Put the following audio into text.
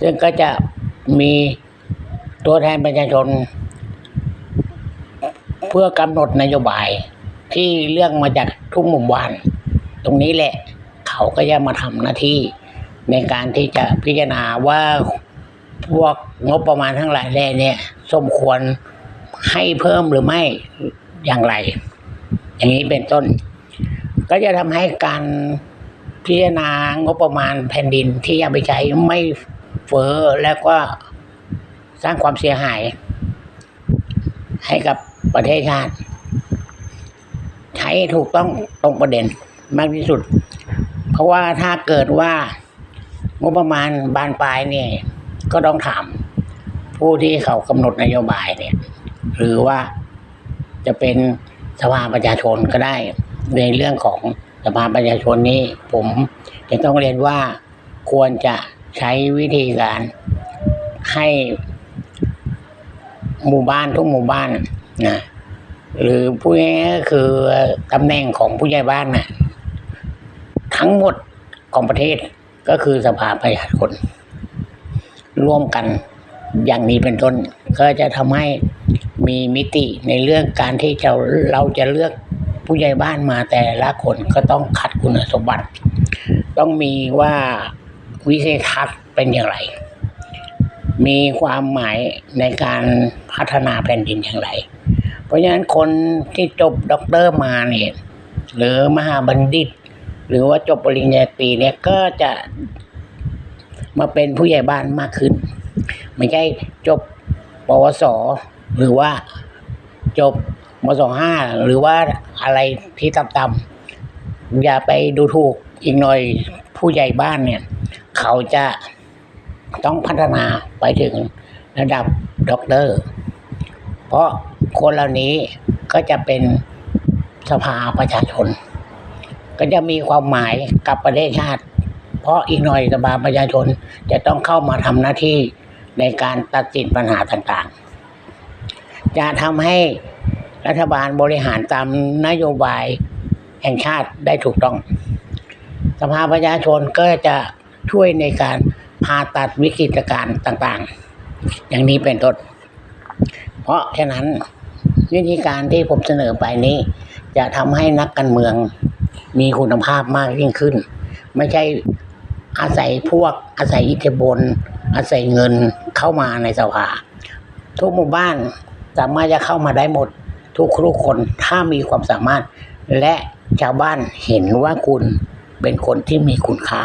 ซึ่งก็จะมีตัวแทนประชาชน เพื่อกำหนดนโยบายที่เรื่องมาจากทุกหมู่บ้าน ตรงนี้แหละ เขาก็จะมาทำหน้าที่ในการที่จะพิจารณาว่าพวกงบประมาณทั้งหลายแหล่เนี่ยสมควรให้เพิ่มหรือไม่อย่างไร อย่างนี้เป็นต้น ก็จะทำให้การ พิจารณางบประมาณแผ่นดินที่เอาไปใช้ไม่เฟ้อแล้วก็สร้างความเสียหาย ให้กับประเทศชาติ ใช้ถูกต้องตรงประเด็นมากที่สุด เพราะว่าถ้าเกิดว่างบประมาณบานปลายเนี่ยก็ต้องถามผู้ที่เขากำหนดนโยบายเนี่ย หรือว่าจะเป็นสภาประชาชนก็ได้ในเรื่องของ สภาประชาชนนี้ ผมจะต้องเรียนว่าควรจะใช้วิธีการให้หมู่บ้านทุกหมู่บ้านนะหรือผู้ง่ายๆก็คือตำแหน่งของผู้ใหญ่บ้านน่ะทั้งหมดของประเทศก็คือสภาประชาชนร่วมกันอย่างนี้เป็นต้น ก็จะทำให้มีมิติในเรื่องการที่จะเราจะเลือก ผู้ใหญ่บ้านมาแต่ละคนก็ต้องขัดคุณสมบัติ ต้องมีว่าวิสัยทัศน์เป็นอย่างไร มีความหมายในการพัฒนาแผ่นดินอย่างไร เพราะฉะนั้นคนที่จบด็อกเตอร์มาเนี่ยหรือมหาบัณฑิต หรือว่าจบปริญญาตรีเนี่ยก็จะมาเป็นผู้ใหญ่บ้านมากขึ้น ไม่ใช่จบปวส หรือว่าจบ มศห้าหรือว่าอะไรที่ต่ำๆอย่าไปดูถูกอีกหน่อยผู้ใหญ่บ้านเนี่ย เขาจะต้องพัฒนาไปถึงระดับด็อกเตอร์ เพราะคนเหล่านี้ก็จะเป็นสภาประชาชน ก็จะมีความหมายกับประเทศชาติ เพราะอีกหน่อยสภาประชาชนจะต้องเข้ามาทำหน้าที่ในการตัดสินปัญหาต่างๆ จะทำให้ รัฐบาลบริหารตามนโยบายแห่งชาติได้ถูกต้อง สภาประชาชนก็จะช่วยในการผ่าตัดวิกฤตการณ์ต่างๆ อย่างนี้เป็นต้น เพราะฉะนั้นวิธีการที่ผมเสนอไปนี้ จะทำให้นักการเมืองมีคุณภาพมากยิ่งขึ้น ไม่ใช่อาศัยพวกอาศัยอิทธิพลอาศัยเงินเข้ามาในสภาทุกหมู่บ้านสามารถจะเข้ามาได้หมด ทุกทุกคนถ้ามีความสามารถ และชาวบ้านเห็นว่าคุณเป็นคนที่มีคุณค่า